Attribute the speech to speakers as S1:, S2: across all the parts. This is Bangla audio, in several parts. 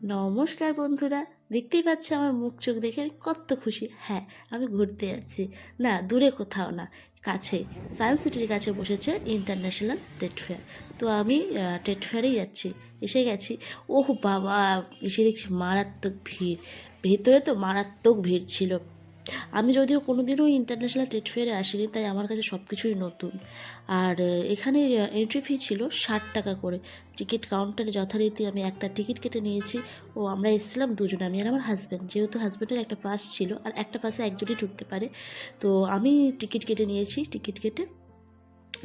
S1: নমস্কার বন্ধুরা, দেখতেই পাচ্ছে আমার মুখ চোখ দেখে আমি কত খুশি। হ্যাঁ আমি ঘুরতে যাচ্ছি। না, দূরে কোথাও না, কাছে। সায়েন্স সিটির কাছে বসেছে ইন্টারন্যাশনাল ট্রেড ফেয়ার তো আমি ট্রেড ফেয়ারেই যাচ্ছি। এসে গেছি। ওহ বাবা, এসে দেখছি মারাত্মক ভিড়। ভেতরে তো মারাত্মক ভিড় ছিল। আমি যদিও কোনো দিনও ইন্টারন্যাশনাল ট্রেড ফেয়ারে আসিনি, তাই আমার কাছে সব কিছুই নতুন। আর এখানে এন্ট্রি ফি ছিল ষাট টাকা করে। টিকিট কাউন্টারে যথারীতি আমি একটা টিকিট কেটে নিয়েছি। ও, আমরা এসেছিলাম দুজন, আমি আর আমার হাজব্যান্ড যেহেতু হাজব্যান্ডের একটা পাস ছিল, আর একটা পাসে একজনই ঢুকতে পারে। তো, আমি টিকিট কেটে নিয়েছি টিকিট কেটে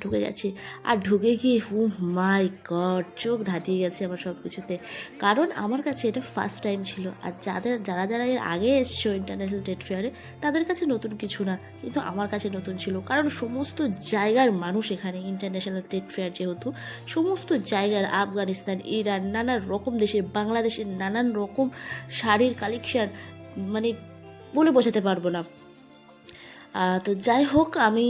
S1: ঢুকে গেছি। আর ঢুকে গিয়ে হু মাই গড চোখ ধাঁধিয়ে গেছে আমার সব কিছুতে কারণ আমার কাছে এটা ফার্স্ট টাইম ছিল। আর যাদের, যারা যারা এর আগে এসছো ইন্টারন্যাশনাল ট্রেড ফেয়ারে তাদের কাছে নতুন কিছু না। কিন্তু আমার কাছে নতুন ছিল। কারণ সমস্ত জায়গার মানুষ এখানে ইন্টারন্যাশনাল ট্রেড ফেয়ার যেহেতু, সমস্ত জায়গার আফগানিস্তান, ইরান নানান রকম দেশের, বাংলাদেশের নানান রকম শাড়ির কালেকশান মানে বলে বোঝাতে পারব না। তো যাই হোক, আমি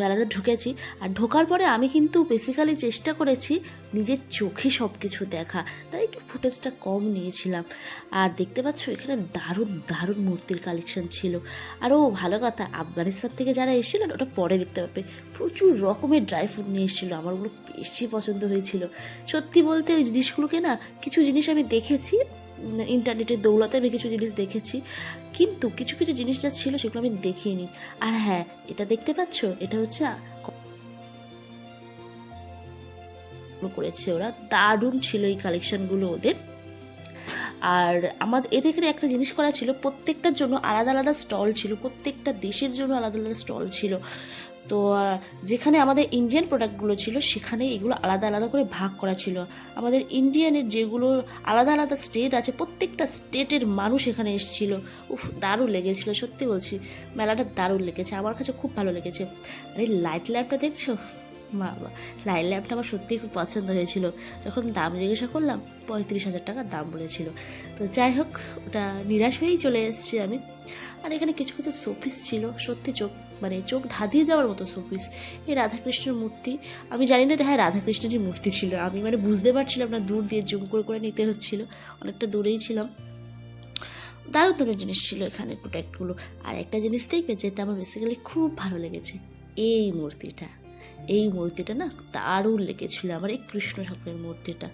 S1: মেলাতে ঢুকেছি। আর ঢোকার পরে আমি কিন্তু বেসিক্যালি চেষ্টা করেছি নিজের চোখে সব কিছু দেখা। তাই একটু ফুটেজটা কম নিয়েছিলাম। আর দেখতে পাচ্ছ, এখানে দারুণ দারুণ মূর্তির কালেকশন ছিল। আরও ভালো কথা, আফগানিস্তান থেকে যারা এসেছিলেন ওটা পরে দেখতে পাবে। প্রচুর রকমের ড্রাই ফ্রুট নিয়ে এসেছিল। আমার ওগুলো বেশি পছন্দ হয়েছিল। সত্যি বলতে ওই জিনিসগুলোকে না, কিছু জিনিস আমি দেখেছি ইন্টারনেটের দৌলতে আমি কিছু জিনিস দেখেছি। কিন্তু কিছু কিছু জিনিস যা ছিল সেগুলো আমি দেখিনি। আর হ্যাঁ এটা দেখতে পাচ্ছ? এটা হচ্ছে করেছে ওরা। দারুণ ছিল এই কালেকশনগুলো ওদের। আর আমাদের এদের এখানে একটা জিনিস করা ছিল, প্রত্যেকটার জন্য আলাদা আলাদা স্টল ছিল। প্রত্যেকটা দেশের জন্য আলাদা আলাদা স্টল ছিল। তো যেখানে আমাদের ইন্ডিয়ান প্রোডাক্টগুলো ছিল সেখানে এগুলো আলাদা আলাদা করে ভাগ করা ছিল। আমাদের ইন্ডিয়ানের যেগুলো আলাদা আলাদা স্টেট আছে, প্রত্যেকটা স্টেটের মানুষ এখানে এসেছিল। উফ, দারুণ লেগেছিল, সত্যি বলছি। মেলাটা দারুণ লেগেছে, আমার কাছে খুব ভালো লেগেছে। আর লাইট ল্যাম্পটা দেখছ? মা বাবা লাইট ল্যাম্পটা আমার সত্যিই খুব পছন্দ হয়েছিল। যখন দাম জিজ্ঞাসা করলাম, পঁয়ত্রিশ হাজার টাকা দাম বলেছিল। তো যাই হোক, ওটা নিরাশ হয়েই চলে এসেছি আমি। আর এখানে কিছু কিছু শোপিস ছিল, সত্যি চোখ মানে চোখ ধাঁধিয়ে যাওয়ার মতো শোপিস। এই রাধাকৃষ্ণের মূর্তি। আমি জানি না এটা হ্যাঁ রাধাকৃষ্ণেরই মূর্তি ছিল। আমি মানে বুঝতে পারছিলাম না, দূর দিয়ে জুম করে করে নিতে হচ্ছিল। অনেকটা দূরেই ছিলাম। দারুণ দারুণ জিনিস ছিল এখানে প্রোডাক্টগুলো আর একটা জিনিস দেখবে যেটা আমার বেসিক্যালি খুব ভালো লেগেছে, এই মূর্তিটা। এই মূর্তিটা না দারুণ লেগেছিল, আমার এই কৃষ্ণ ঠাকুরের মূর্তিটা।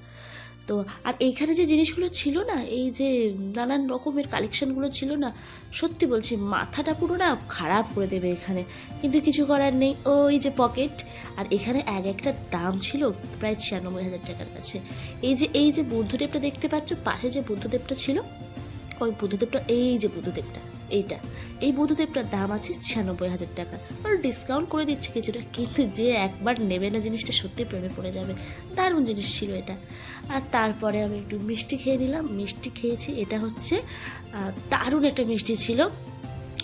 S1: তো আর এইখানে যে জিনিসগুলো ছিল না, এই যে নানান রকমের কালেকশানগুলো ছিল না, সত্যি বলছি মাথাটা পুরো না খারাপ করে দেবে এখানে। কিন্তু কিছু করার নেই। ওই যে পকেট আর এখানে এক একটা দাম ছিল প্রায় ছিয়ানব্বই হাজার টাকার কাছে। এই যে এই যে বুদ্ধদেবটা দেখতে পাচ্ছ, পাশে যে বুদ্ধদেবটা ছিল ওই বুদ্ধদেবটা, এই যে বুদ্ধদেবটা, এইটা। এই বুদ্ধদেবটার দাম আছে ছিয়ানব্বই হাজার টাকা। আর ডিসকাউন্ট করে দিচ্ছে কিছুটা, কিন্তু যে একবার নেবে না জিনিসটা সত্যি প্রেমে পড়ে যাবে। দারুণ জিনিস ছিল এটা। আর তারপরে আমি একটু মিষ্টি খেয়ে নিলাম। মিষ্টি খেয়েছি, এটা হচ্ছে দারুণ একটা মিষ্টি ছিল।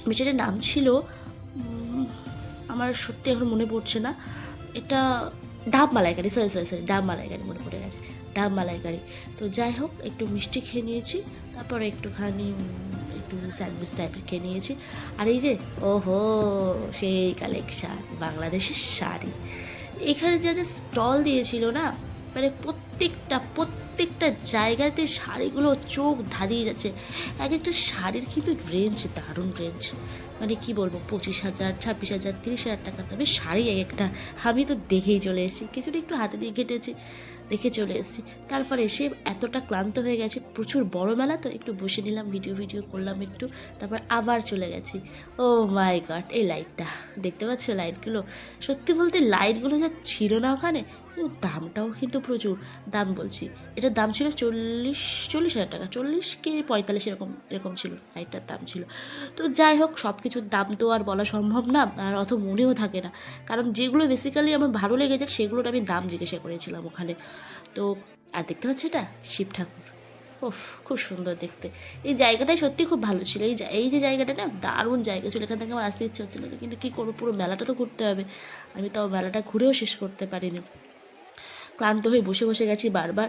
S1: মিষ্টিটার নাম ছিল আমার সত্যি এখন মনে পড়ছে না। এটা ডাব মালাইকারি সরি সরি সরি ডাব মালাইকারি মনে পড়ে গেছে। ডাব মালাইকারি তো যাই হোক, একটু মিষ্টি খেয়ে নিয়েছি, তারপরে একটুখানি একটু স্যান্ডউইচ টাইপের খেয়ে নিয়েছি। আর এই যে, ওহো, সেই কালেকশান, বাংলাদেশের শাড়ি। এখানে যা যা স্টল দিয়েছিল না মানে প্রত্যেকটা প্রত্যেকটা জায়গাতে শাড়িগুলো চোখ ধাঁধিয়ে যাচ্ছে। এক একটা শাড়ির কিন্তু রেঞ্জ দারুণ রেঞ্জ মানে কি বলব, পঁচিশ হাজার, ছাব্বিশ হাজার, তিরিশ হাজার টাকা দামে শাড়ি এক একটা। আমি তো দেখেই চলে এসেছি, কিছুটা একটু হাতে দিয়ে কেটেছি দেখে চলে এসেছি। তারপরে এসে এতটা ক্লান্ত হয়ে গেছে, প্রচুর বড় মেলা, তো একটু বসে নিলাম ভিডিও ভিডিও করলাম একটু, তারপর আবার চলে গেছি। ও মাই গড, এই লাইটটা, দেখতে পাচ্ছ লাইটগুলো? সত্যি বলতে লাইটগুলো যা ছিল না ওখানে কিন্তু দামটাও কিন্তু প্রচুর। দাম বলছি, এটার দাম ছিল চল্লিশ চল্লিশ হাজার টাকা, চল্লিশ কি পঁয়তাল্লিশ এরকম এরকম ছিল, লাইটটার দাম ছিল। তো যাই হোক সব কিছুর দাম তো আর বলা সম্ভব না, আর অত মনেও থাকে না। কারণ যেগুলো বেসিক্যালি আমার ভালো লেগেছে, সেগুলোর আমি দাম জিজ্ঞাসা করেছিলাম ওখানে। তো, আর দেখতে পাচ্ছি এটা? শিব ঠাকুর। ওফ খুব সুন্দর দেখতে। এই জায়গাটাই সত্যি খুব ভালো ছিল। এই এই যে জায়গাটা না, দারুণ জায়গা ছিল। এখান থেকে আমার আসতে ইচ্ছে হচ্ছিল কিন্তু কী করব, পুরো মেলাটা তো ঘুরতে হবে। আমি তাও মেলাটা ঘুরেও শেষ করতে পারিনি। ক্লান্ত হয়ে বসে বসে গেছি বারবার।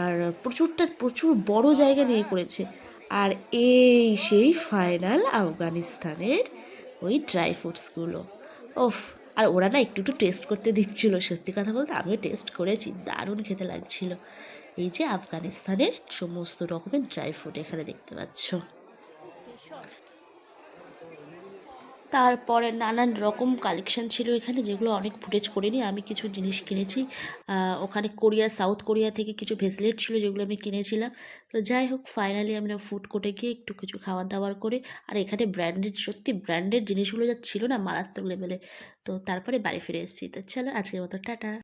S1: আর প্রচুরটা, প্রচুর বড় জায়গা নিয়ে করেছে। আর এই সেই ফাইনাল আফগানিস্তানের ওই ড্রাই ফ্রুটসগুলো ওফ, আর ওরা না একটু একটু টেস্ট করতে দিচ্ছিল, সত্যি কথা বলতে আমিও টেস্ট করেছি, দারুণ খেতে লাগছিল। এই যে আফগানিস্তানের সমস্ত রকমের ড্রাই ফ্রুট এখানে দেখতে পাচ্ছ। তারপরে নানান রকম কালেকশান ছিল এখানে, যেগুলো অনেক ফুটেজ করিনি। আমি কিছু জিনিস কিনেছি। ওখানে কোরিয়া, সাউথ কোরিয়া থেকে কিছু ভেসলেট ছিল যেগুলো আমি কিনেছিলাম। তো যাই হোক ফাইনালি আমরা ফুড কোর্টে গিয়ে একটু কিছু খাবার দাবার করে, আর এখানে ব্র্যান্ডেড সত্যি ব্র্যান্ডেড জিনিসগুলো যা ছিল না, মারাত্মক লেভেলে তো তারপরে বাড়ি ফিরে এসেছি। তো চলো, আজকের মতো টাটা।